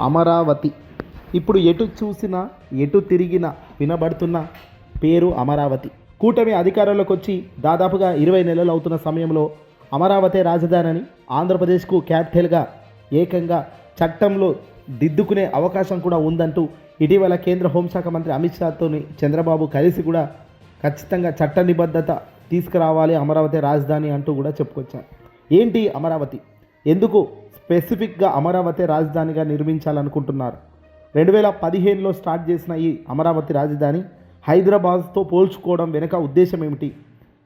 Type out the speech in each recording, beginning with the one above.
అమరావతి. ఇప్పుడు ఎటు చూసినా ఎటు తిరిగినా వినబడుతున్న పేరు అమరావతి. కూటమి అధికారంలోకి వచ్చి దాదాపుగా ఇరవై నెలలు అవుతున్న సమయంలో అమరావతి రాజధాని అని ఆంధ్రప్రదేశ్కు క్యాపిటల్గా ఏకంగా చట్టంలో దిద్దుకునే అవకాశం కూడా ఉందంటూ ఇటీవల కేంద్ర హోంశాఖ మంత్రి అమిత్ షాతోని చంద్రబాబు కలిసి కూడా ఖచ్చితంగా చట్ట నిబద్ధత తీసుకురావాలి అమరావతి రాజధాని అంటూ కూడా చెప్పుకొచ్చారు. ఏంటి అమరావతి? ఎందుకు స్పెసిఫిక్గా అమరావతి రాజధానిగా నిర్మించాలనుకుంటున్నారు. రెండు వేల పదిహేనులో స్టార్ట్ చేసిన ఈ అమరావతి రాజధాని హైదరాబాద్తో పోల్చుకోవడం వెనుక ఉద్దేశం ఏమిటి?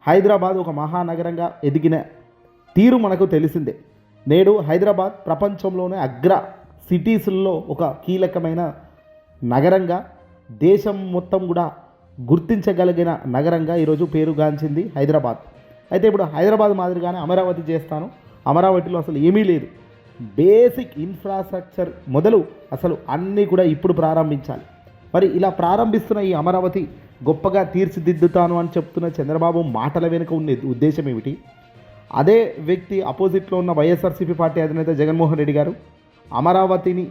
హైదరాబాద్ ఒక మహానగరంగా ఎదిగిన తీరు మనకు తెలిసిందే. నేడు హైదరాబాద్ ప్రపంచంలోనే అగ్ర సిటీస్లో ఒక కీలకమైన నగరంగా దేశం మొత్తం కూడా గుర్తించగలిగిన నగరంగా ఈరోజు పేరుగాంచింది హైదరాబాద్. అయితే ఇప్పుడు హైదరాబాద్ మాదిరిగానే అమరావతి చేస్తాను. అమరావతిలో అసలు ఏమీ లేదు. బేసిక్ ఇన్ఫ్రాస్ట్రక్చర్ మొదలు అసలు అన్నీ కూడా ఇప్పుడు ప్రారంభించాలి. మరి ఇలా ప్రారంభిస్తున్న ఈ అమరావతి గొప్పగా తీర్చిదిద్దుతాను అని చెప్తున్న చంద్రబాబు మాటల వెనుక ఉన్న ఉద్దేశం ఏమిటి? అదే వ్యక్తి అపోజిట్లో ఉన్న వైఎస్ఆర్సీపీ పార్టీ అధినేత జగన్మోహన్ రెడ్డి గారు అమరావతిని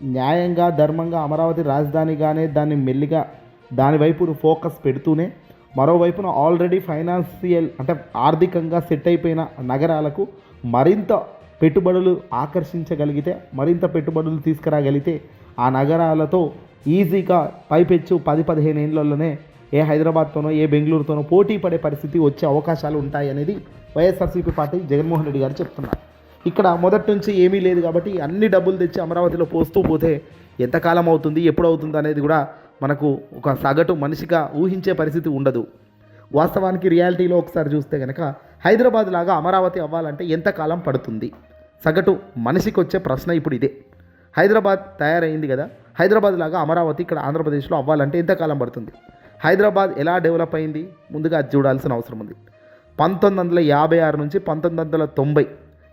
న్యాయంగా ధర్మంగా అమరావతి రాజధానిగానే దాన్ని మెల్లిగా దానివైపు ఫోకస్ పెడుతూనే మరోవైపున ఆల్రెడీ ఫైనాన్షియల్ అంటే ఆర్థికంగా సెట్ అయిపోయిన నగరాలకు మరింత పెట్టుబడులు ఆకర్షించగలిగితే మరింత పెట్టుబడులు తీసుకురాగలిగితే ఆ నగరాలతో ఈజీగా పైపెచ్చు పది పదిహేను ఏళ్ళలోనే ఏ హైదరాబాద్తోనో ఏ బెంగళూరుతోనో పోటీ పడే పరిస్థితి వచ్చే అవకాశాలు ఉంటాయి అనేది వైఎస్ఆర్సీపీ పార్టీ జగన్మోహన్ రెడ్డి గారు చెప్తున్నారు. ఇక్కడ మొదటి నుంచి ఏమీ లేదు కాబట్టి అన్ని డబ్బులు తెచ్చి అమరావతిలో పోస్తూ పోతే ఎంతకాలం అవుతుంది ఎప్పుడు అవుతుంది అనేది కూడా మనకు ఒక సగటు మనిషిగా ఊహించే పరిస్థితి ఉండదు. వాస్తవానికి రియాలిటీలో ఒకసారి చూస్తే కనుక హైదరాబాద్ లాగా అమరావతి అవ్వాలంటే ఎంతకాలం పడుతుంది? సగటు మనిషికి వచ్చే ప్రశ్న ఇప్పుడు ఇదే. హైదరాబాద్ తయారైంది కదా? హైదరాబాద్ లాగా అమరావతి ఇక్కడ ఆంధ్రప్రదేశ్లో అవ్వాలంటే ఎంతకాలం పడుతుంది? హైదరాబాద్ ఎలా డెవలప్ అయింది? ముందుగా అది చూడాల్సిన అవసరం ఉంది. పంతొమ్మిది వందల యాభై ఆరు నుంచి పంతొమ్మిది వందల తొంభై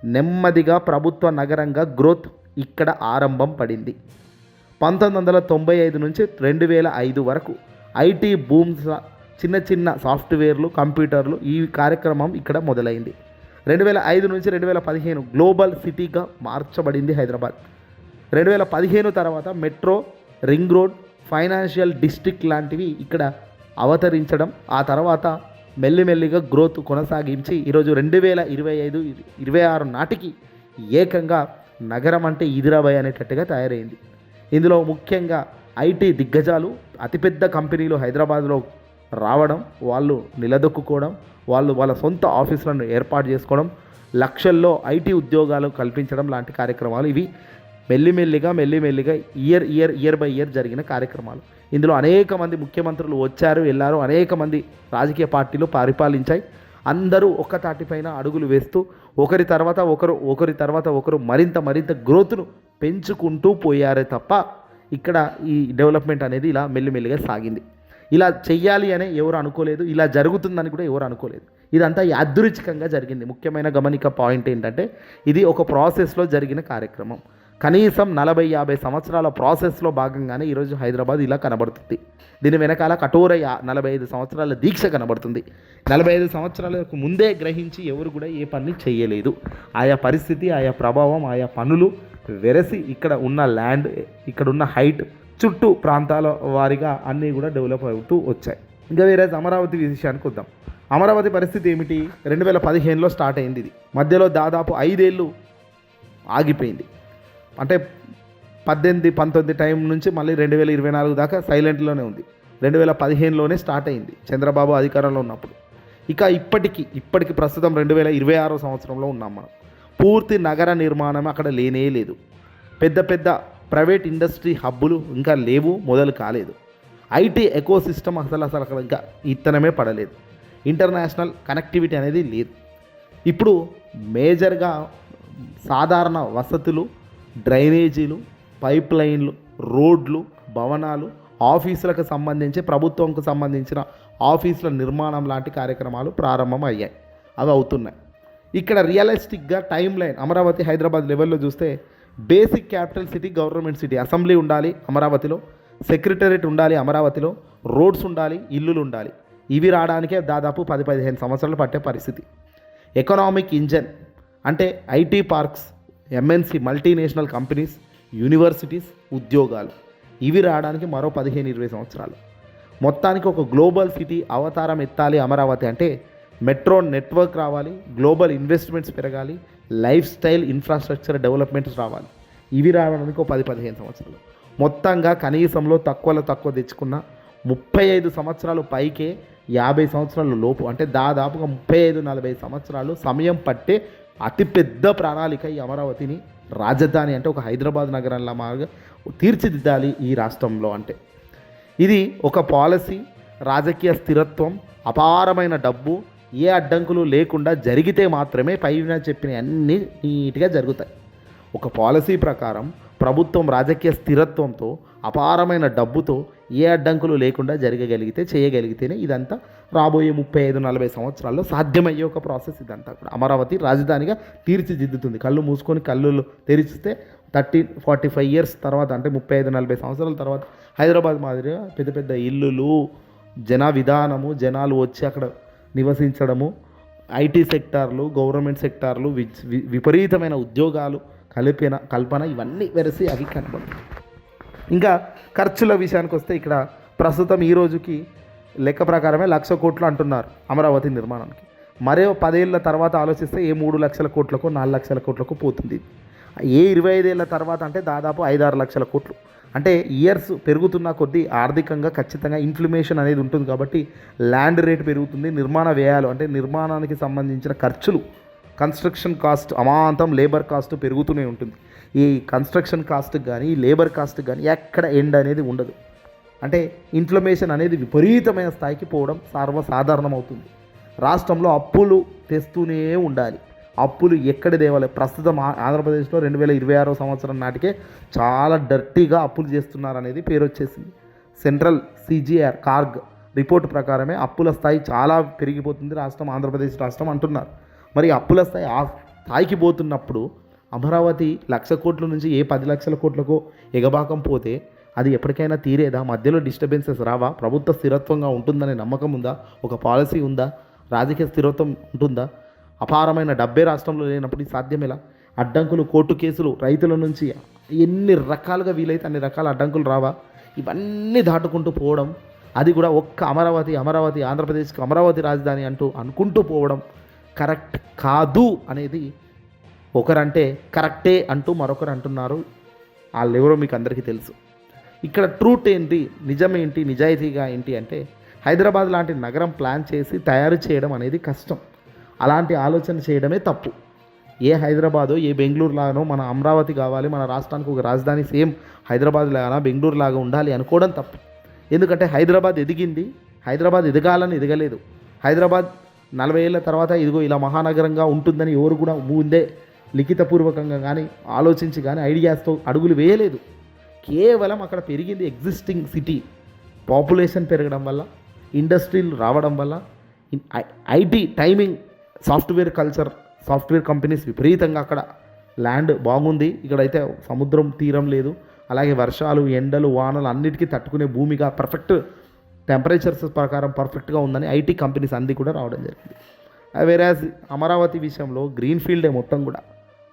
నెమ్మదిగా ప్రభుత్వ నగరంగా గ్రోత్ ఇక్కడ ఆరంభం పడింది. పంతొమ్మిది వందల తొంభై ఐదు నుంచి రెండు వేల ఐదు వరకు ఐటీ బూమ్స్ చిన్న చిన్న సాఫ్ట్వేర్లు కంప్యూటర్లు ఈ కార్యక్రమం ఇక్కడ మొదలైంది. రెండు వేల ఐదు నుంచి రెండు వేల పదిహేను గ్లోబల్ సిటీగా మార్చబడింది హైదరాబాద్. రెండు వేల పదిహేను తర్వాత metro ring road financial district లాంటివి ఇక్కడ అవతరించడం ఆ తర్వాత మెల్లిమెల్లిగా గ్రోత్ కొనసాగించి ఈరోజు రెండు వేల ఇరవై ఐదు ఇరవై ఆరు నాటికి ఏకంగా నగరం అంటే ఇదిరాబాయ్ అనేటట్టుగా తయారైంది. ఇందులో ముఖ్యంగా ఐటీ దిగ్గజాలు అతిపెద్ద కంపెనీలు హైదరాబాద్లో రావడం వాళ్ళు నిలదొక్కుకోవడం వాళ్ళు వాళ్ళ సొంత ఆఫీసులను ఏర్పాటు చేసుకోవడం లక్షల్లో ఐటీ ఉద్యోగాలు కల్పించడం లాంటి కార్యక్రమాలు ఇవి. మెల్లిమెల్లిగా మెల్లిమెల్లిగా year year year by year జరిగిన కార్యక్రమాలు. ఇందులో అనేక మంది ముఖ్యమంత్రులు వచ్చారు వెళ్ళారు అనేక మంది రాజకీయ పార్టీలు పరిపాలించాయి. అందరూ ఒక్క తాటిపైన అడుగులు వేస్తూ ఒకరి తర్వాత ఒకరు ఒకరి తర్వాత ఒకరు మరింత మరింత గ్రోత్ను పెంచుకుంటూ పోయారే తప్ప ఇక్కడ ఈ డెవలప్మెంట్ అనేది ఇలా మెల్లిమెల్లిగా సాగింది. ఇలా చెయ్యాలి అని ఎవరు అనుకోలేదు ఇలా జరుగుతుందని కూడా ఎవరు అనుకోలేదు. ఇదంతా యాదృచ్ఛికంగా జరిగింది. ముఖ్యమైన గమనిక పాయింట్ ఏంటంటే ఇది ఒక ప్రాసెస్లో జరిగిన కార్యక్రమం. కనీసం నలభై యాభై సంవత్సరాల ప్రాసెస్లో భాగంగానే ఈరోజు హైదరాబాద్ ఇలా కనబడుతుంది. దీని వెనకాల కఠోర నలభై ఐదు సంవత్సరాల దీక్ష కనబడుతుంది. నలభై ఐదు సంవత్సరాలకు ముందే గ్రహించి ఎవరు కూడా ఏ పని చేయలేదు ఆయా పరిస్థితి ఆయా ప్రభావం ఆయా పనులు వెరసి ఇక్కడ ఉన్న ల్యాండ్ ఇక్కడ ఉన్న హైట్ చుట్టూ ప్రాంతాల వారిగా అన్నీ కూడా డెవలప్ అవుతూ వచ్చాయి. ఇంకా వేరే అమరావతి విషయానికి వద్దాం. అమరావతి పరిస్థితి ఏమిటి? రెండు వేల పదిహేనులో స్టార్ట్ అయింది ఇది. మధ్యలో దాదాపు ఐదేళ్ళు ఆగిపోయింది. అంటే పద్దెనిమిది పంతొమ్మిది టైం నుంచి మళ్ళీ రెండు వేల ఇరవై నాలుగు దాకా సైలెంట్లోనే ఉంది. రెండు వేల పదిహేనులోనే స్టార్ట్ అయింది చంద్రబాబు అధికారంలో ఉన్నప్పుడు. ఇక ఇప్పటికి ఇప్పటికి ప్రస్తుతం రెండు వేల ఇరవై ఆరో సంవత్సరంలో ఉన్నాం మనం. పూర్తి నగర నిర్మాణం అక్కడ లేనే లేదు. పెద్ద పెద్ద ప్రైవేట్ ఇండస్ట్రీ హబ్బులు ఇంకా లేవు మొదలు కాలేదు. ఐటీ ఎకో సిస్టమ్ అసలు అసలు అక్కడ ఇంకా ఇత్తనమే పడలేదు. ఇంటర్నేషనల్ కనెక్టివిటీ అనేది లేదు. ఇప్పుడు మేజర్గా సాధారణ వసతులు డ్రైనేజీలు పైప్ లైన్లు రోడ్లు భవనాలు ఆఫీసులకు సంబంధించి ప్రభుత్వంకు సంబంధించిన ఆఫీసుల నిర్మాణం లాంటి కార్యక్రమాలు ప్రారంభం అయ్యాయి అవి అవుతున్నాయి. ఇక్కడ రియలిస్టిక్గా టైం లైన్ అమరావతి హైదరాబాద్ లెవెల్లో చూస్తే basic capital city government city. Assembly ఉండాలి అమరావతిలో సెక్రటరేట్ ఉండాలి అమరావతిలో రోడ్స్ ఉండాలి ఇల్లులు ఉండాలి. ఇవి రావడానికే దాదాపు పది పదిహేను సంవత్సరాలు పట్టే పరిస్థితి. ఎకనామిక్ ఇంజన్ అంటే IT parks MNC multinational companies universities ఉద్యోగాలు. ఇవి రావడానికి మరో పదిహేను ఇరవై సంవత్సరాలు. మొత్తానికి ఒక గ్లోబల్ సిటీ అవతారం ఎత్తాలి అమరావతి అంటే మెట్రో నెట్వర్క్ రావాలి గ్లోబల్ ఇన్వెస్ట్మెంట్స్ పెరగాలి లైఫ్ స్టైల్ ఇన్ఫ్రాస్ట్రక్చర్ డెవలప్మెంట్స్ రావాలి. ఇవి రావడానికి ఒక పది పదిహేను సంవత్సరాలు. మొత్తంగా కనీసంలో తక్కువలో తక్కువ తెచ్చుకున్న ముప్పై ఐదు సంవత్సరాలు పైకే యాభై సంవత్సరాల లోపు అంటే దాదాపుగా ముప్పై ఐదు నలభై సంవత్సరాలు సమయం పట్టే అతిపెద్ద ప్రణాళిక ఈ అమరావతిని రాజధాని అంటే ఒక హైదరాబాద్ నగరంలా మార్గం తీర్చిదిద్దాలి ఈ రాష్ట్రంలో అంటే. ఇది ఒక పాలసీ రాజకీయ స్థిరత్వం అపారమైన డబ్బు ఏ అడ్డంకులు లేకుండా జరిగితే మాత్రమే పైన చెప్పిన అన్నీ నీట్గా జరుగుతాయి. ఒక పాలసీ ప్రకారం ప్రభుత్వం రాజకీయ స్థిరత్వంతో అపారమైన డబ్బుతో ఏ అడ్డంకులు లేకుండా జరగగలిగితే చేయగలిగితేనే ఇదంతా రాబోయే ముప్పై ఐదు నలభై సంవత్సరాల్లో సాధ్యమయ్యే ఒక ప్రాసెస్ ఇదంతా కూడా. అమరావతి రాజధానిగా తీర్చిదిద్దుతుంది. కళ్ళు మూసుకొని కళ్ళు తెరిచిస్తే థర్టీ ఫార్టీ ఫైవ్ ఇయర్స్ తర్వాత అంటే ముప్పై ఐదు నలభై సంవత్సరాల తర్వాత హైదరాబాద్ మాదిరిగా పెద్ద పెద్ద ఇల్లులు జన విధానము జనాలు వచ్చి అక్కడ నివసించడము ఐటీ సెక్టార్లు గవర్నమెంట్ సెక్టార్లు వి విపరీతమైన ఉద్యోగాలు కలిపిన కల్పన ఇవన్నీ వెరసి అవి కనబడుతుంది ఇంకా ఖర్చుల విషయానికి వస్తే ఇక్కడ ప్రస్తుతం ఈ రోజుకి లెక్క ప్రకారమే లక్ష కోట్లు అంటున్నారు అమరావతి నిర్మాణానికి. మరో పదేళ్ళ తర్వాత ఆలోచిస్తే ఏ మూడు లక్షల కోట్లకు నాలుగు లక్షల కోట్లకు పోతుంది. ఏ ఇరవై ఐదేళ్ళ తర్వాత అంటే దాదాపు ఐదారు లక్షల కోట్లు. అంటే ఇయర్స్ పెరుగుతున్న కొద్దీ ఆర్థికంగా ఖచ్చితంగా ఇన్ఫ్లమేషన్ అనేది ఉంటుంది కాబట్టి ల్యాండ్ రేట్ పెరుగుతుంది నిర్మాణ వ్యయాలు అంటే నిర్మాణానికి సంబంధించిన ఖర్చులు కన్స్ట్రక్షన్ కాస్ట్ అమాంతం లేబర్ కాస్ట్ పెరుగుతూనే ఉంటుంది. ఈ కన్స్ట్రక్షన్ కాస్ట్ కానీ లేబర్ కాస్ట్ కానీ ఎక్కడ ఎండ్ అనేది ఉండదు. అంటే ఇన్ఫ్లమేషన్ అనేది విపరీతమైన స్థాయికి పోవడం సర్వసాధారణం అవుతుంది రాష్ట్రంలో అప్పులు తెస్తూనే ఉండాలి. అప్పులు ఎక్కడ దేవాలి ప్రస్తుతం ఆ- ఆంధ్రప్రదేశ్లో రెండు వేల ఇరవై ఆరో సంవత్సరం నాటికే చాలా డర్టీగా అప్పులు చేస్తున్నారు అనేది పేరు వచ్చేసింది సెంట్రల్ సిజిఆర్ కార్గ్ రిపోర్ట్ ప్రకారమే అప్పుల స్థాయి చాలా పెరిగిపోతుంది రాష్ట్రం ఆంధ్రప్రదేశ్ రాష్ట్రం అంటున్నారు. మరి అప్పుల స్థాయి ఆ స్థాయికి పోతున్నప్పుడు అమరావతి లక్ష కోట్ల నుంచి ఏ పది లక్షల కోట్లకు ఎగబాకం పోతే అది ఎప్పటికైనా తీరేదా? మధ్యలో డిస్టర్బెన్సెస్ రావా? ప్రభుత్వ స్థిరత్వంగా ఉంటుందనే నమ్మకం ఉందా? ఒక పాలసీ ఉందా? రాజకీయ స్థిరత్వం ఉంటుందా? అపారమైన డబ్బే రాష్ట్రంలో లేనప్పుడు సాధ్యమేలా అడ్డంకులు కోర్టు కేసులు రైతుల నుంచి ఎన్ని రకాలుగా వీలైతే అన్ని రకాల అడ్డంకులు రావా? ఇవన్నీ దాటుకుంటూ పోవడం అది కూడా ఒక్క అమరావతి అమరావతి ఆంధ్రప్రదేశ్కి అమరావతి రాజధాని అంటూ అనుకుంటూ పోవడం కరెక్ట్ కాదు అనేది ఒకరంటే కరెక్టే అంటూ మరొకరు అంటున్నారు. వాళ్ళెవరో మీకు అందరికీ తెలుసు. ఇక్కడ ట్రూట్ ఏంటి? నిజమేంటి నిజాయితీగా ఏంటి అంటే హైదరాబాద్ లాంటి నగరం ప్లాన్ చేసి తయారు చేయడం అనేది కష్టం. అలాంటి ఆలోచన చేయడమే తప్పు. ఏ హైదరాబాదో ఏ బెంగళూరు లాగానో మన అమరావతి కావాలి మన రాష్ట్రానికి ఒక రాజధాని సేమ్ హైదరాబాద్ లాగా బెంగళూరు లాగా ఉండాలి అనుకోవడం తప్పు. ఎందుకంటే హైదరాబాద్ ఎదిగింది హైదరాబాద్ ఎదగాలని ఎదగలేదు. హైదరాబాద్ నలభై ఏళ్ళ తర్వాత ఇదిగో ఇలా మహానగరంగా ఉంటుందని ఎవరు కూడా ముందే లిఖితపూర్వకంగా కానీ ఆలోచించి కానీ ఐడియాస్తో అడుగులు వేయలేదు. కేవలం అక్కడ పెరిగింది ఎగ్జిస్టింగ్ సిటీ పాపులేషన్ పెరగడం వల్ల ఇండస్ట్రీలు రావడం వల్ల IT timing software culture software companies విపరీతంగా అక్కడ ల్యాండ్ బాగుంది. ఇక్కడైతే సముద్రం తీరం లేదు. అలాగే వర్షాలు ఎండలు వానలు అన్నిటికీ తట్టుకునే భూమిగా పర్ఫెక్ట్ టెంపరేచర్స్ ప్రకారం పర్ఫెక్ట్గా ఉందని ఐటీ కంపెనీస్ అన్నీ కూడా రావడం జరిగింది. వేరే అమరావతి విషయంలో గ్రీన్ ఫీల్డే మొత్తం కూడా.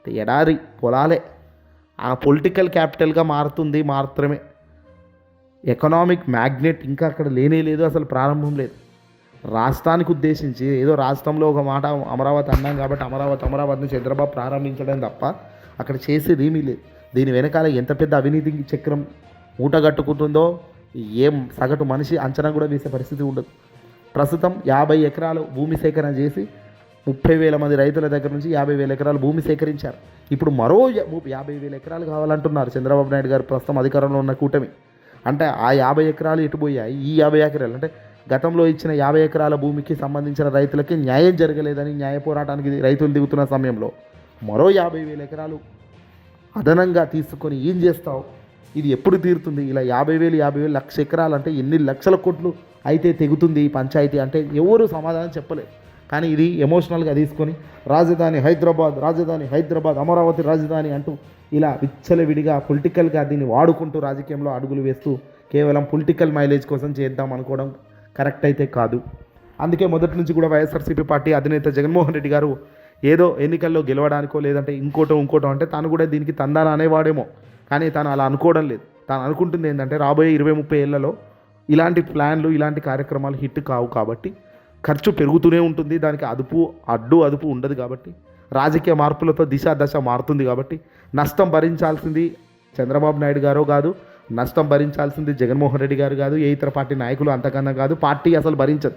ఎడారి పొలాలే. ఆ పొలిటికల్ క్యాపిటల్గా మారుతుంది మాత్రమే. ఎకనామిక్ మ్యాగ్నెట్ ఇంకా అక్కడ లేనే లేదు అసలు ప్రారంభం లేదు. రాష్ట్రానికి ఉద్దేశించి ఏదో రాష్ట్రంలో ఒక మాట అమరావతి అన్నాం కాబట్టి అమరావతి అమరావతిని చంద్రబాబు ప్రారంభించడం తప్ప అక్కడ చేసేది ఏమీ లేదు. దీని వెనకాల ఎంత పెద్ద అవినీతి చక్రం ఊటగట్టుకుంటుందో ఏం సగటు మనిషి అంచనా కూడా వేసే పరిస్థితి ఉండదు. ప్రస్తుతం యాభై ఎకరాలు భూమి సేకరణ చేసి ముప్పై వేల మంది రైతుల దగ్గర నుంచి యాభై వేల ఎకరాలు భూమి సేకరించారు. ఇప్పుడు మరో యాభై వేల ఎకరాలు కావాలంటున్నారు చంద్రబాబు నాయుడు గారు ప్రస్తుతం అధికారంలో ఉన్న కూటమి. అంటే ఆ యాభై ఎకరాలు ఎటు పోయాయి? ఈ యాభై ఎకరాలు అంటే గతంలో ఇచ్చిన యాభై ఎకరాల భూమికి సంబంధించిన రైతులకి న్యాయం జరగలేదని న్యాయ పోరాటానికి రైతులు దిగుతున్న సమయంలో మరో యాభై వేల ఎకరాలు అదనంగా తీసుకొని ఏం చేస్తావు? ఇది ఎప్పుడు తీరుతుంది? ఇలా యాభై వేలు యాభై వేలు లక్ష ఎకరాలు అంటే ఎన్ని లక్షల కోట్లు అయితే తెగుతుంది ఈ పంచాయతీ అంటే ఎవరు సమాధానం చెప్పలేదు. కానీ ఇది ఎమోషనల్గా తీసుకొని రాజధాని హైదరాబాద్ రాజధాని హైదరాబాద్ అమరావతి రాజధాని అంటూ ఇలా విచ్చలవిడిగా పొలిటికల్గా దీన్ని వాడుకుంటూ రాజకీయంలో అడుగులు వేస్తూ కేవలం పొలిటికల్ మైలేజ్ కోసం చేద్దాం అనుకోవడం కరెక్ట్ అయితే కాదు. అందుకే మొదటి నుంచి కూడా వైఎస్ఆర్సీపీ పార్టీ అధినేత జగన్మోహన్ రెడ్డి గారు ఏదో ఎన్నికల్లో గెలవడానికో లేదంటే ఇంకోటో ఇంకోటో అంటే తాను కూడా దీనికి తందాన అనేవాడేమో. కానీ తాను అలా అనుకోవడం లేదు. తాను అనుకుంటుంది ఏంటంటే రాబోయే ఇరవై ముప్పై ఏళ్ళలో ఇలాంటి ప్లాన్లు ఇలాంటి కార్యక్రమాలు హిట్ కావు కాబట్టి ఖర్చు పెరుగుతూనే ఉంటుంది. దానికి అదుపు అడ్డు అదుపు ఉండదు కాబట్టి రాజకీయ మార్పులతో దిశ దశ మారుతుంది కాబట్టి నష్టం భరించాల్సింది చంద్రబాబు నాయుడు గారో కాదు నష్టం భరించాల్సింది జగన్మోహన్ రెడ్డి గారు కాదు ఏ ఇతర పార్టీ నాయకులు అంతకన్నా కాదు పార్టీ అసలు భరించదు.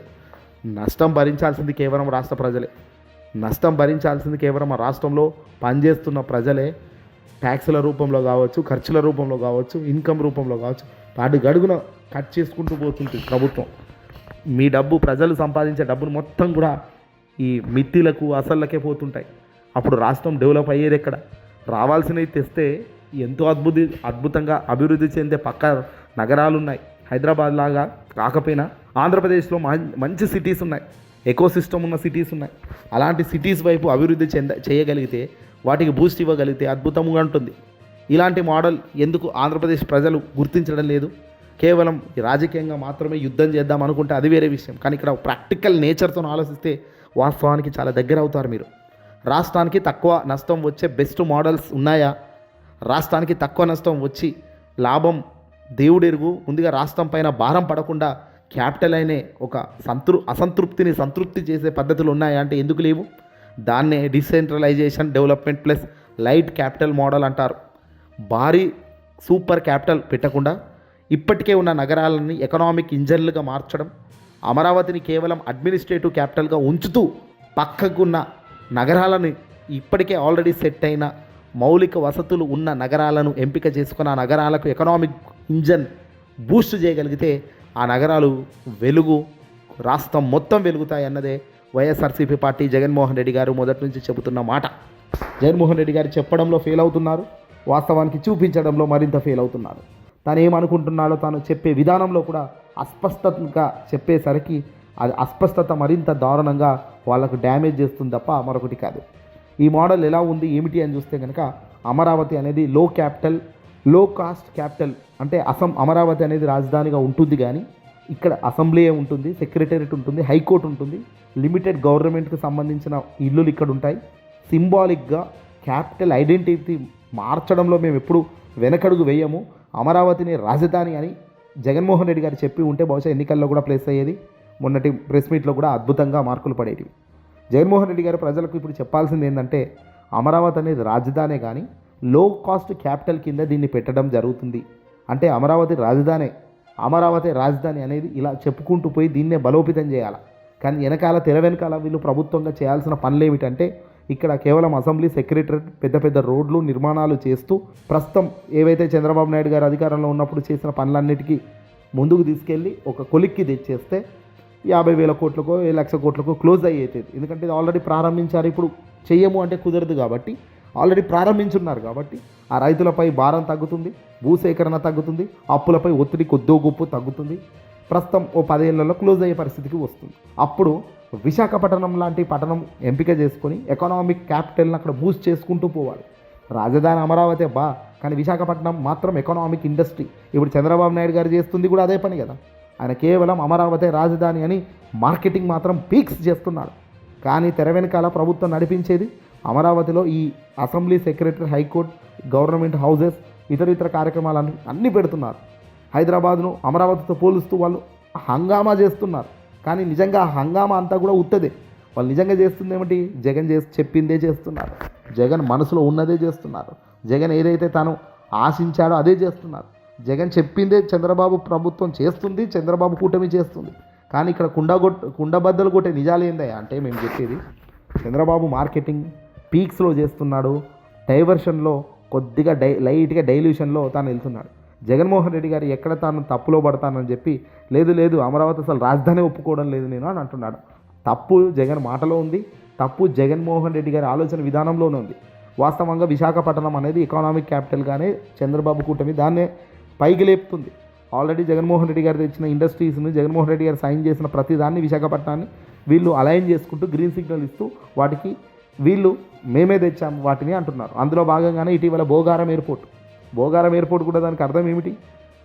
నష్టం భరించాల్సింది కేవలం రాష్ట్ర ప్రజలే. నష్టం భరించాల్సింది కేవలం ఆ రాష్ట్రంలో పనిచేస్తున్న ప్రజలే. ట్యాక్సుల రూపంలో కావచ్చు ఖర్చుల రూపంలో కావచ్చు ఇన్కమ్ రూపంలో కావచ్చు వాటి గడుగున కట్ చేసుకుంటూ పోతుంది ప్రభుత్వం. మీ డబ్బు ప్రజలు సంపాదించే డబ్బును మొత్తం కూడా ఈ మిత్తిలకు అసళ్ళకే పోతుంటాయి. అప్పుడు రాష్ట్రం డెవలప్ అయ్యేది ఎక్కడ? రావాల్సినవి తెస్తే ఎంతో అద్భుత అద్భుతంగా అభివృద్ధి చెందే పక్క నగరాలు ఉన్నాయి హైదరాబాద్ లాగా కాకపోయినా ఆంధ్రప్రదేశ్లో మం- మంచి సిటీస్ ఉన్నాయి. ఎకో సిస్టమ్ ఉన్న సిటీస్ ఉన్నాయి. అలాంటి సిటీస్ వైపు అభివృద్ధి చెంద చేయగలిగితే వాటికి బూస్ట్ ఇవ్వగలిగితే అద్భుతంగా ఉంటుంది. ఇలాంటి మోడల్ ఎందుకు ఆంధ్రప్రదేశ్ ప్రజలు గుర్తించడం లేదు? కేవలం రాజకీయంగా మాత్రమే యుద్ధం చేద్దాం అనుకుంటే అది వేరే విషయం. కానీ ఇక్కడ ప్రాక్టికల్ నేచర్తో ఆలోచిస్తే వాస్తవానికి చాలా దగ్గర అవుతారు మీరు. రాష్ట్రానికి తక్కువ నష్టం వచ్చే బెస్ట్ మోడల్స్ ఉన్నాయా? రాష్ట్రానికి తక్కువ నష్టం వచ్చి లాభం దేవుడెరుగు. ముందుగా రాష్ట్రం పైన భారం పడకుండా క్యాపిటల్ అనే ఒక సంతృ అసంతృప్తిని సంతృప్తి చేసే పద్ధతులు ఉన్నాయా అంటే ఎందుకు లేవు? దాన్నే decentralisation development plus light capital model అంటారు. భారీ సూపర్ క్యాపిటల్ పెట్టకుండా ఇప్పటికే ఉన్న నగరాలని ఎకనామిక్ ఇంజన్లుగా మార్చడం అమరావతిని కేవలం అడ్మినిస్ట్రేటివ్ క్యాపిటల్గా ఉంచుతూ పక్కకున్న నగరాలని ఇప్పటికే ఆల్రెడీ సెట్ అయిన మౌలిక వసతులు ఉన్న నగరాలను ఎంపిక చేసుకున్న ఆ నగరాలకు ఎకనామిక్ ఇంజన్ బూస్ట్ చేయగలిగితే ఆ నగరాలు వెలుగు రాష్ట్రం మొత్తం వెలుగుతాయి అన్నదే వైఎస్ఆర్సీపీ పార్టీ జగన్మోహన్ రెడ్డి గారు మొదటి నుంచి చెబుతున్న మాట. జగన్మోహన్ రెడ్డి గారు చెప్పడంలో ఫెయిల్ అవుతున్నారు. వాస్తవానికి చూపించడంలో మరింత ఫెయిల్ అవుతున్నారు. తాను ఏమనుకుంటున్నాడో తాను చెప్పే విధానంలో కూడా అస్పష్టంగా చెప్పేసరికి అది అస్పష్టత మరింత దారుణంగా వాళ్ళకు డ్యామేజ్ చేస్తుంది తప్ప మరొకటి కాదు. ఈ మోడల్ ఎలా ఉంది ఏమిటి అని చూస్తే కనుక అమరావతి అనేది లో క్యాపిటల్లో కాస్ట్ క్యాపిటల్ అంటే అసం అమరావతి అనేది రాజధానిగా ఉంటుంది కానీ ఇక్కడ అసెంబ్లీ ఉంటుంది సెక్రటేరియట్ ఉంటుంది హైకోర్టు ఉంటుంది. లిమిటెడ్ గవర్నమెంట్కి సంబంధించిన ఇల్లులు ఇక్కడ ఉంటాయి. సింబాలిక్గా క్యాపిటల్ ఐడెంటిటీ మార్చడంలో మేము ఎప్పుడు వెనకడుగు వేయము. అమరావతిని రాజధాని అని జగన్మోహన్ రెడ్డి గారు చెప్పి ఉంటే బహుశా ఎన్నికల్లో కూడా ప్లేస్ అయ్యేది. మొన్నటి ప్రెస్ మీట్లో కూడా అద్భుతంగా మార్కులు పడేటివి. జగన్మోహన్ రెడ్డి గారు ప్రజలకు ఇప్పుడు చెప్పాల్సింది ఏంటంటే అమరావతి అనేది రాజధానే కానీ లో కాస్ట్ క్యాపిటల్ కింద దీన్ని పెట్టడం జరుగుతుంది. అంటే అమరావతి రాజధానే అమరావతి రాజధాని అనేది ఇలా చెప్పుకుంటూ పోయి దీన్నే బలోపేతం చేయాలి? కానీ వెనకాల తెర వెనకాల వీళ్ళు ప్రభుత్వంగా చేయాల్సిన పనులు ఏమిటంటే ఇక్కడ కేవలం అసెంబ్లీ సెక్రటరీ పెద్ద పెద్ద రోడ్లు నిర్మాణాలు చేస్తూ ప్రస్తుతం ఏవైతే చంద్రబాబు నాయుడు గారు అధికారంలో ఉన్నప్పుడు చేసిన పనులన్నిటికీ ముందుకు తీసుకెళ్ళి ఒక కొలిక్కి తెచ్చేస్తే యాభై వేల కోట్లకో లక్ష కోట్లకో క్లోజ్ అయ్యేది ఎందుకంటే ఇది ఆల్రెడీ ప్రారంభించారు ఇప్పుడు చెయ్యము అంటే కుదరదు కాబట్టి ఆల్రెడీ ప్రారంభించున్నారు కాబట్టి ఆ రైతులపై భారం తగ్గుతుంది భూసేకరణ తగ్గుతుంది అప్పులపై ఒత్తిడి కొద్దో గొప్ప తగ్గుతుంది. ప్రస్తుతం ఓ పదేళ్ళలో క్లోజ్ అయ్యే పరిస్థితికి వస్తుంది. అప్పుడు విశాఖపట్నం లాంటి పట్టణం ఎంపిక చేసుకొని ఎకనామిక్ క్యాపిటల్ని అక్కడ బూస్ట్ చేసుకుంటూ పోవాలి. రాజధాని అమరావతి బా కానీ విశాఖపట్నం మాత్రం ఎకనామిక్ ఇండస్ట్రీ. ఇప్పుడు చంద్రబాబు నాయుడు గారు చేస్తుంది కూడా అదే పని కదా. ఆయన కేవలం అమరావతి రాజధాని అని మార్కెటింగ్ మాత్రం పీక్స్ చేస్తున్నాడు. కానీ తెర వెనకాల ప్రభుత్వం నడిపించేది అమరావతిలో ఈ assembly secretary high court government houses ఇతర ఇతర కార్యక్రమాలను అన్ని అన్నీ పెడుతున్నారు. హైదరాబాద్ను అమరావతితో పోలుస్తూ వాళ్ళు హంగామా చేస్తున్నారు. కానీ నిజంగా ఆ హంగామా అంతా కూడా ఉత్తదే. వాళ్ళు నిజంగా చేస్తుంది ఏమిటి? జగన్ చేసి చెప్పిందే చేస్తున్నారు. జగన్ మనసులో ఉన్నదే చేస్తున్నారు. జగన్ ఏదైతే తాను ఆశించాడో అదే చేస్తున్నారు. జగన్ చెప్పిందే చంద్రబాబు ప్రభుత్వం చేస్తుంది చంద్రబాబు కూటమి చేస్తుంది. కానీ ఇక్కడ కుండగొట్ కుండబద్దలు కొట్టే నిజాలు ఏందయ్యా? అంటే మేము చెప్పేది చంద్రబాబు మార్కెటింగ్ పీక్స్లో చేస్తున్నాడు డైవర్షన్లో కొద్దిగా డై లైట్గా డైల్యూషన్లో తాను వెళ్తున్నాడు. జగన్మోహన్ రెడ్డి గారు ఎక్కడ తాను తప్పులో పడతానని చెప్పి లేదు లేదు అమరావతి అసలు రాజధాని ఒప్పుకోవడం లేదు నేను అని అంటున్నాడు. తప్పు జగన్ మాటలో ఉంది తప్పు జగన్మోహన్ రెడ్డి గారి ఆలోచన విధానంలోనే ఉంది. వాస్తవంగా విశాఖపట్నం అనేది ఎకనామిక్ క్యాపిటల్గానే చంద్రబాబు కూటమి దాన్నే పైకి లేపుతుంది. ఆల్రెడీ జగన్మోహన్ రెడ్డి గారు తెచ్చిన ఇండస్ట్రీస్ని జగన్మోహన్ రెడ్డి గారు సైన్ చేసిన ప్రతిదాన్ని విశాఖపట్నాన్ని వీళ్ళు అలైన్ చేసుకుంటూ గ్రీన్ సిగ్నల్ ఇస్తూ వాటికి వీళ్ళు మేమే తెచ్చాము వాటిని అంటున్నారు. అందులో భాగంగానే ఇటీవల భోగారం ఎయిర్పోర్ట్. భోగారం ఎయిర్పోర్ట్ కూడా దానికి అర్థం ఏమిటి?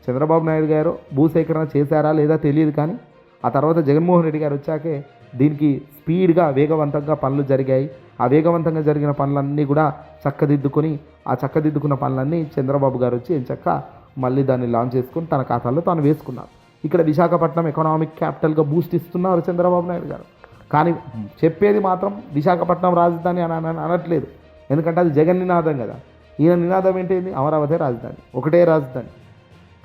చంద్రబాబు నాయుడు గారు భూసేకరణ చేశారా లేదా తెలియదు కానీ ఆ తర్వాత జగన్మోహన్ రెడ్డి గారు వచ్చాకే దీనికి స్పీడ్గా వేగవంతంగా పనులు జరిగాయి. ఆ వేగవంతంగా జరిగిన పనులన్నీ కూడా చక్కదిద్దుకొని ఆ చక్కదిద్దుకున్న పనులన్నీ చంద్రబాబు గారు వచ్చి ఎంచక్క మళ్ళీ దాన్ని లాంచ్ చేసుకొని తన ఖాతాలో తాను వేసుకున్నారు. ఇక్కడ విశాఖపట్నం ఎకనామిక్ క్యాపిటల్గా బూస్ట్ ఇస్తున్నారు చంద్రబాబు నాయుడు గారు. కానీ చెప్పేది మాత్రం విశాఖపట్నం రాజధాని అని అనట్లేదు. ఎందుకంటే అది జగన్ నినాదం కదా. ఈయన నినాదం ఏంటి? అమరావతి రాజధాని. ఒకటే రాజధాని.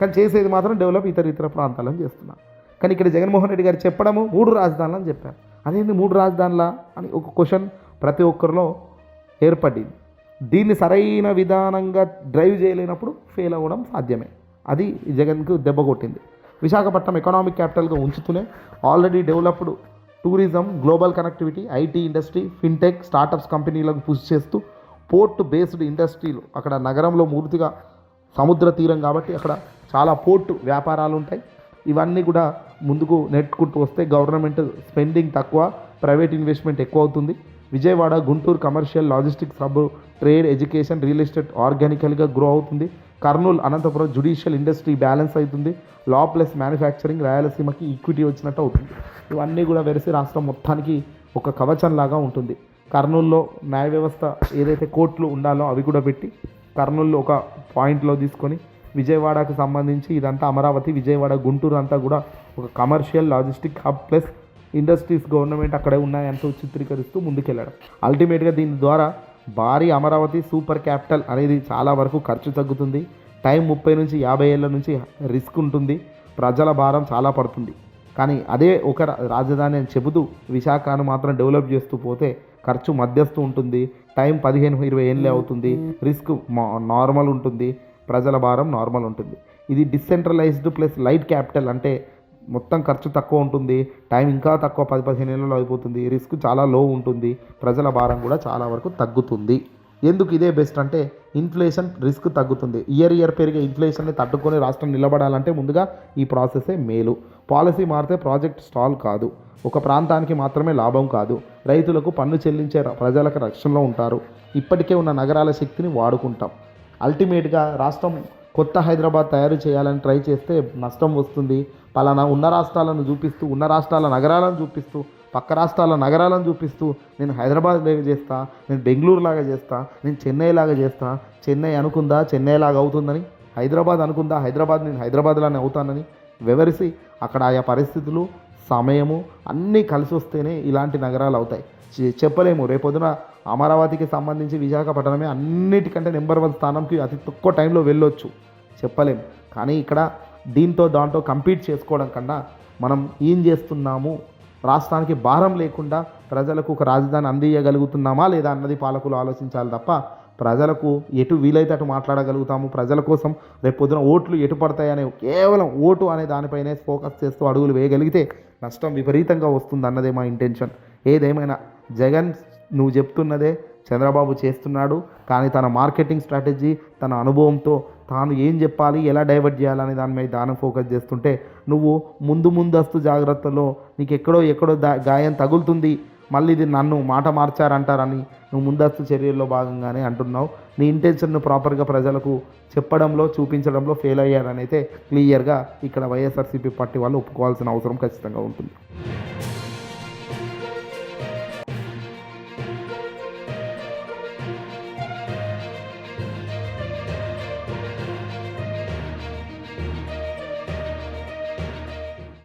కానీ చేసేది మాత్రం డెవలప్ ఇతర ఇతర ప్రాంతాలను చేస్తున్నారు. కానీ ఇక్కడ జగన్మోహన్ రెడ్డి గారు చెప్పడము మూడు రాజధానులు అని చెప్పారు. అదేంటి మూడు రాజధానుల అని ఒక క్వశ్చన్ ప్రతి ఒక్కరిలో ఏర్పడింది. దీన్ని సరైన విధానంగా డ్రైవ్ చేయలేనప్పుడు ఫెయిల్ అవ్వడం సాధ్యమే. అది జగన్కు దెబ్బ కొట్టింది. విశాఖపట్నం ఎకనామిక్ క్యాపిటల్గా ఉంచుతూనే already developed tourism global connectivity IT industry fintech startups కంపెనీలకు పుష్ చేస్తూ పోర్ట్ బేస్డ్ ఇండస్ట్రీలు అక్కడ నగరంలో పూర్తిగా సముద్ర తీరం కాబట్టి అక్కడ చాలా పోర్టు వ్యాపారాలు ఉంటాయి. ఇవన్నీ కూడా ముందుకు నెట్టుకుంటూ వస్తే గవర్నమెంట్ స్పెండింగ్ తక్కువ ప్రైవేట్ ఇన్వెస్ట్మెంట్ ఎక్కువ అవుతుంది. Vijayawada Guntur commercial logistics hub trade education real estate ఆర్గానికల్గా grow అవుతుంది. Kurnool Anantapur judicial industry balance అవుతుంది. లా ప్లస్ మ్యానుఫ్యాక్చరింగ్ రాయలసీమకి ఈక్విటీ వచ్చినట్టు అవుతుంది. ఇవన్నీ కూడా వెరసి రాష్ట్రం మొత్తానికి ఒక కవచం లాగా ఉంటుంది. కర్నూలులో న్యాయ వ్యవస్థ ఏదైతే కోర్టులు ఉండాలో అవి కూడా పెట్టి కర్నూలు ఒక పాయింట్లో తీసుకొని విజయవాడకు సంబంధించి ఇదంతా అమరావతి విజయవాడ గుంటూరు అంతా కూడా ఒక commercial logistic hub plus industries government అక్కడే ఉన్నాయంటూ చిత్రీకరిస్తూ ముందుకెళ్ళడం. అల్టిమేట్గా దీని ద్వారా భారీ అమరావతి సూపర్ క్యాపిటల్ అనేది చాలా వరకు ఖర్చు తగ్గుతుంది. టైం ముప్పై నుంచి యాభై ఏళ్ళ నుంచి రిస్క్ ఉంటుంది. ప్రజల భారం చాలా పడుతుంది. కానీ అదే ఒక రా- రాజధాని అని చెబుతూ విశాఖను మాత్రం డెవలప్ చేస్తూ పోతే ఖర్చు మధ్యస్థు ఉంటుంది. టైం పదిహేను ఇరవై ఏళ్ళే అవుతుంది. రిస్క్ మా- నార్మల్ ఉంటుంది. ప్రజల భారం నార్మల్ ఉంటుంది. ఇది డిసెంట్రలైజ్డ్ ప్లస్ లైట్ క్యాపిటల్ అంటే మొత్తం ఖర్చు తక్కువ ఉంటుంది. టైం ఇంకా తక్కువ పది పదిహేను నెలలు అయిపోతుంది. రిస్క్ చాలా లో ఉంటుంది. ప్రజల భారం కూడా చాలా వరకు తగ్గుతుంది. ఎందుకు ఇదే బెస్ట్ అంటే ఇన్ఫ్లేషన్ రిస్క్ తగ్గుతుంది. ఇయర్ ఇయర్ పెరిగే ఇన్ఫ్లేషన్ని తట్టుకొని రాష్ట్రం నిలబడాలంటే ముందుగా ఈ ప్రాసెసే మేలు. పాలసీ మారితే ప్రాజెక్ట్ స్టాల్ కాదు. ఒక ప్రాంతానికి మాత్రమే లాభం కాదు. రైతులకు పన్ను చెల్లించే ప్రజలకు రక్షణలో ఉంటారు. ఇప్పటికే ఉన్న నగరాల శక్తిని వాడుకుంటాం. అల్టిమేట్గా రాష్ట్రం కొత్త హైదరాబాద్ తయారు చేయాలని ట్రై చేస్తే నష్టం వస్తుంది. పలానా ఉన్న రాష్ట్రాలను చూపిస్తూ ఉన్న రాష్ట్రాల నగరాలను చూపిస్తూ పక్క రాష్ట్రాల నగరాలను చూపిస్తూ నేను హైదరాబాద్ లాగా చేస్తా నేను బెంగళూరు లాగా చేస్తా నేను చెన్నై లాగా చేస్తా చెన్నై అనుకుందా చెన్నై లాగా అవుతుందని హైదరాబాద్ అనుకుందా హైదరాబాద్ నేను హైదరాబాద్లానే అవుతానని వివరిసి అక్కడ ఆయా పరిస్థితులు సమయము అన్నీ కలిసి వస్తేనే ఇలాంటి నగరాలు అవుతాయి. చె- చెప్పలేము. రేపొద్దున అమరావతికి సంబంధించి విశాఖపట్నమే అన్నిటికంటే నెంబర్ వన్ స్థానంకి అతి తక్కువ టైంలో వెళ్ళొచ్చు. చెప్పలేము కానీ ఇక్కడ దీంతో దాంతో కంపీట్ చేసుకోవడం కన్నా మనం ఏం చేస్తున్నాము? రాష్ట్రానికి భారం లేకుండా ప్రజలకు ఒక రాజధాని అందియగలుగుతున్నామా లేదా అన్నది పాలకులు ఆలోచించాలి తప్ప ప్రజలకు ఎటు వీలైతే అటు మాట్లాడగలుగుతాము ప్రజల కోసం రేపు పొద్దున ఓట్లు ఎటు పడతాయనే కేవలం ఓటు అనే దానిపైనే ఫోకస్ చేస్తూ అడుగులు వేయగలిగితే నష్టం విపరీతంగా వస్తుంది అన్నదే మా ఇంటెన్షన్. ఏదేమైనా జగన్ నువ్వు చెప్తున్నదే చంద్రబాబు చేస్తున్నాడు కానీ తన మార్కెటింగ్ స్ట్రాటజీ తన అనుభవంతో తాను ఏం చెప్పాలి ఎలా డైవర్ట్ చేయాలనే దాని మీద దానం ఫోకస్ చేస్తుంటే నువ్వు ముందు ముందస్తు జాగ్రత్తలో నీకు ఎక్కడో ఎక్కడో దా గాయం తగులుతుంది మళ్ళీ ఇది నన్ను మాట మార్చారంటారని నువ్వు ముందస్తు చర్యల్లో భాగంగానే అంటున్నావు. నీ ఇంటెన్షన్ను ప్రాపర్గా ప్రజలకు చెప్పడంలో చూపించడంలో ఫెయిల్ అయ్యారని అయితే క్లియర్గా ఇక్కడ వైఎస్ఆర్సీపీ పార్టీ వాళ్ళు ఒప్పుకోవాల్సిన అవసరం ఖచ్చితంగా ఉంటుంది.